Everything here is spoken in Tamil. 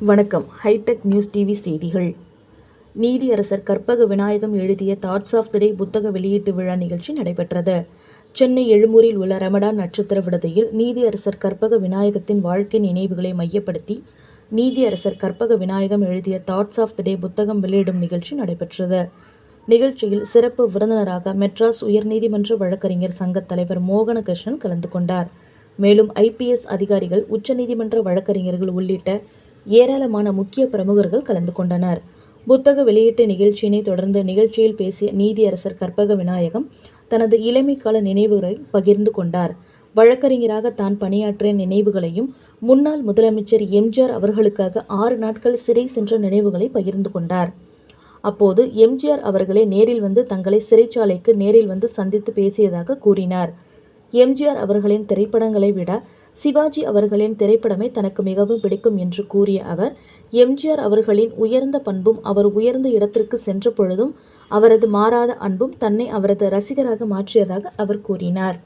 வணக்கம். ஹைடெக் நியூஸ் டிவி செய்திகள். நீதியரசர் கற்பக விநாயகம் எழுதிய தாட்ஸ் ஆஃப் த டே புத்தக வெளியீட்டு விழா நிகழ்ச்சி நடைபெற்றது. சென்னை எழும்பூரில் உள்ள ரமடான் நட்சத்திர விடுதியில் நீதியரசர் கற்பக விநாயகத்தின் வாழ்க்கை நினைவுகளை மையப்படுத்தி நீதியரசர் கற்பக விநாயகம் எழுதிய தாட்ஸ் ஆஃப் த டே புத்தகம் வெளியிடும் நிகழ்ச்சி நடைபெற்றது. நிகழ்ச்சியில் சிறப்பு விருந்தினராக மெட்ராஸ் உயர்நீதிமன்ற வழக்கறிஞர் சங்க தலைவர் மோகனகிருஷ்ணன் கலந்து கொண்டார். மேலும் ஐபிஎஸ் அதிகாரிகள் உச்சநீதிமன்ற வழக்கறிஞர்கள் உள்ளிட்ட ஏராளமான முக்கிய பிரமுகர்கள் கலந்து கொண்டனர். புத்தக வெளியீட்டு நிகழ்ச்சியினை தொடர்ந்து நிகழ்ச்சியில் பேசிய நீதியரசர் கற்பக விநாயகம் தனது இளமைக்கால நினைவுகளை பகிர்ந்து கொண்டார். வழக்கறிஞராக தான் பணியாற்றிய நினைவுகளையும் முன்னாள் முதலமைச்சர் எம்ஜிஆர் அவர்களுக்காக ஆறு நாட்கள் சிறை சென்ற நினைவுகளை பகிர்ந்து கொண்டார். அப்போது எம்ஜிஆர் அவர்களே நேரில் வந்து தங்களை சிறைச்சாலைக்கு நேரில் வந்து சந்தித்து பேசியதாக கூறினார். எம்ஜிஆர் அவர்களின் திரைப்படங்களை விட சிவாஜி அவர்களின் திரைப்படமே தனக்கு மிகவும் பிடிக்கும் என்று கூறிய அவர் எம்ஜிஆர் அவர்களின் உயர்ந்த பண்பும் அவர் உயர்ந்த இடத்திற்கு சென்ற பொழுதும் அவரது மாறாத அன்பும் தன்னை அவரது ரசிகராக மாற்றியதாக அவர் கூறினார்.